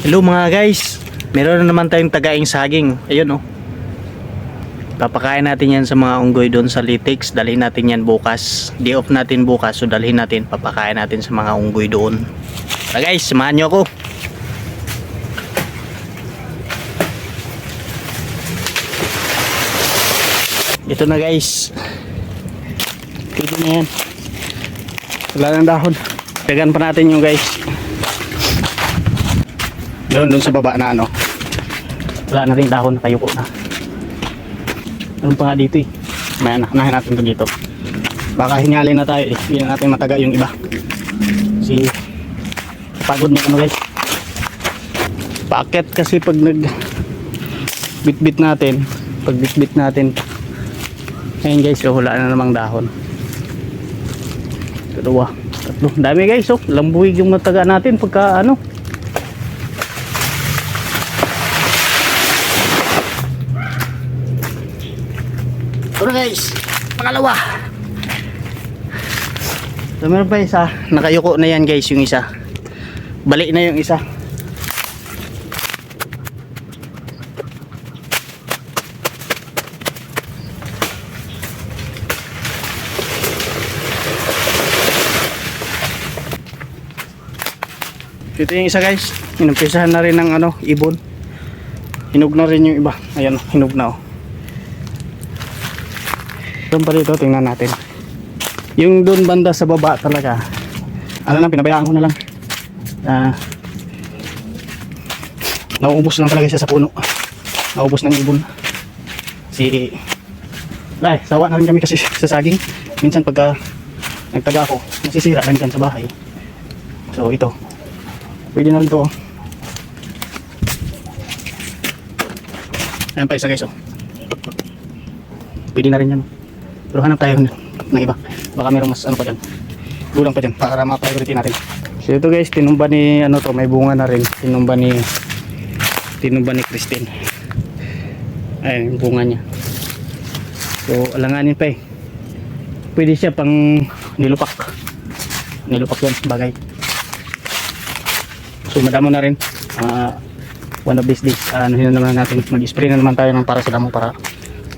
Hello mga guys. Meron na naman tayong tagaing saging. Ayun oh. Papakain natin yan sa mga unggoy doon sa Litix. Dalhin natin yan bukas. Day off natin bukas. So dalhin natin. Papakain natin sa mga unggoy doon. Tara guys, samahan nyo ako. Ito na guys. Pwede na yan. Wala ng dahon. Tagan pa natin yung guys. Doon, doon sa baba na ano. Wala na rin dahon, nakayuko na. Ano pa nga dito eh. May anak, nahin natin to dito. Baka hinyali na tayo eh. Hindi na natin mataga yung iba. Si pagod na ano guys. Paket kasi pag nag bit-bit natin, pag bit-bit natin, Ayan guys, oh, wala na namang dahon. Dalawa, tatlo. Dami guys, oh. Lambuig yung mataga natin pagka ano. Na guys, pangalawa. So, meron pa isa. Nakayuko na yan guys, yung isa. Balik na yung isa. Ito yung isa guys. Inumpisahan na rin ng ano, ibon. Hinog na rin yung iba. Ayan, hinog na oh. Doon pa dito, tingnan natin. Yung doon banda sa baba talaga. Ano lang, pinabayaan ko na lang. Ah, nauubos lang talaga siya sa puno. Naubos ng ibon. Si Lai, sawa na rin kami kasi sa saging. Minsan pagka nagtaga ako, nasisira rin dyan sa bahay. So ito, Pwede na rin to. oh. Ayan pa isa guys oh. Pwede na rin yan. Pero hanap tayo ng iba. Baka merong mas ano pa dyan. Gulang pa dyan para ma-priority natin. So ito guys, tinumba ni ano to, may bunga na rin. Tinumba ni tinumba ni Christine. Ayan yung bunga niya. So alanganin pa eh. Pwede siya pang nilupak. Nilupak yan bagay. So madamo na rin. Ah, one of these days, uh, ano na naman natin, mag-spray na naman tayo ng para sa damo para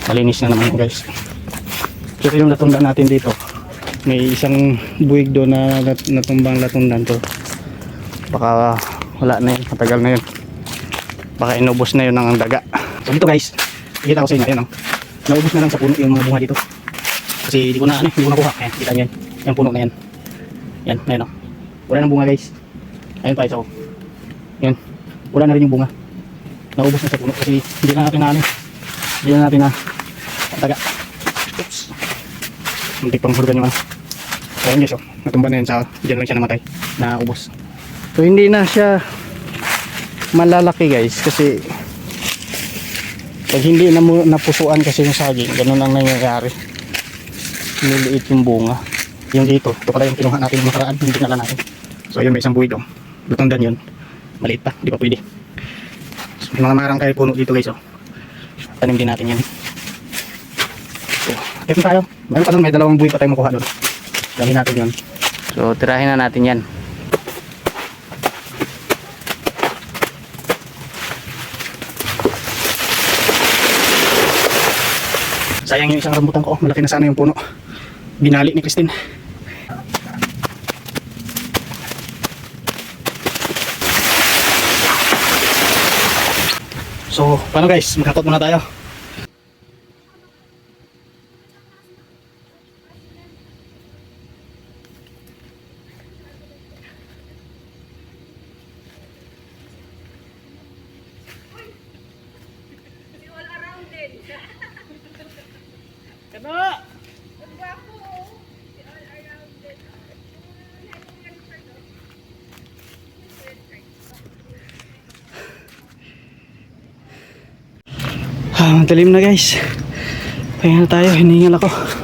malinis na naman guys. Ito yung latunda natin dito. May isang buwig doon na nat- natumbang latundan to. Baka wala na yun, matagal na yun. Baka inubos na yun ng daga. So dito guys, kita ko sa inyo, ayan o. Naubos na lang sa puno yung mga bunga dito. Kasi di ko na, ano, di ko nakuha. Ayan, kita nyo yan. Yung puno na yan. Yan, ayan o. Wala nang bunga guys. Ayun pa isa ko. Yan. Wala na rin yung bunga. Naubos na sa puno kasi hindi na natin na ano. Hindi na natin na taga. Oops. Hindi pang hulugan yung ano. Ayan guys oh. Natumba na yun sa dyan lang siya namatay. Naubos. So hindi na siya malalaki guys kasi pag hindi na napusuan kasi yung saging, ganun lang nangyayari. Niliit yung bunga. Yung dito, ito pala yung kinuha natin yung makaraan, hindi na natin. So ayun, may isang buwid oh. Lutong dan yun. Maliit pa, di pa pwede. So, may mga marang kayo puno dito guys oh. Tanim din natin yan. So, ito tayo. Meron pa doon, may dalawang buwid pa tayo makuha doon. Dali natin yun. So tirahin na natin yan. Sayang yung isang rambutan ko. Malaki na sana yung puno. Binali ni Christine. So, paano guys? Magkatot muna tayo. Kano! Ah, madalim na guys. Pahinga na tayo, hiningal ako.